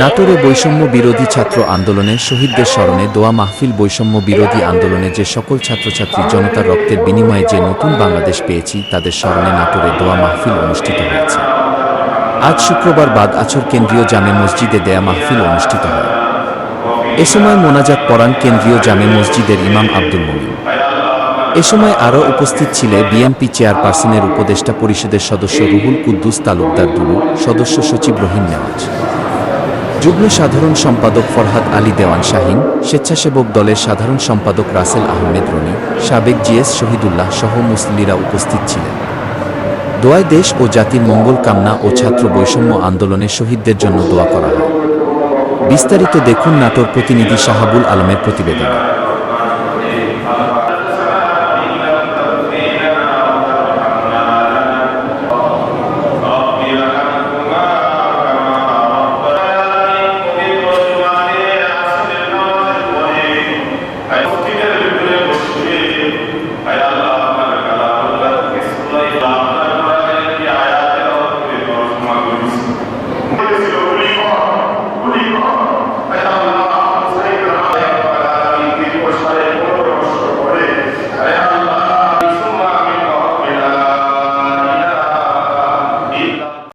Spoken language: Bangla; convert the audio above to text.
নাটোরে বৈষম্য বিরোধী ছাত্র আন্দোলনে শহীদদের স্মরণে দোয়া মাহফিল বৈষম্য বিরোধী আন্দোলনে যে সকল ছাত্রছাত্রী জনতার রক্তের বিনিময়ে যে নতুন বাংলাদেশ পেয়েছি, তাদের স্মরণে নাটোরে দোয়া মাহফিল অনুষ্ঠিত হয়েছে। আজ শুক্রবার বাদ আছর কেন্দ্রীয় জামে মসজিদে দেয়া মাহফিল অনুষ্ঠিত হয়। এ সময় মোনাজাত পড়ান কেন্দ্রীয় জামে মসজিদের ইমাম আব্দুল মমিন। এ সময় আরও উপস্থিত ছিলেন বিএনপি চেয়ারপারসনের উপদেষ্টা পরিষদের সদস্য রুহুল কুদ্দুস তালুকদার দুলু, সদস্য সচিব রহিম নেওয়াজ। যুগ্ম সাধারণ সম্পাদক ফরহাদ আলী দেওয়ান শাহিন, স্বেচ্ছাসেবক দলের সাধারণ সম্পাদক রাসেল আহমেদ রনি, সাবেক জিএস শহীদুল্লাহ সহ মুসলিরা উপস্থিত ছিলেন। দোয়ায় দেশ ও জাতির মঙ্গল কামনা ও ছাত্র বৈষম্য আন্দোলনে শহীদদের জন্য দোয়া করা হয়। বিস্তারিত দেখুন নাটোর প্রতিনিধি শাহাবুল আলমের প্রতিবেদনে।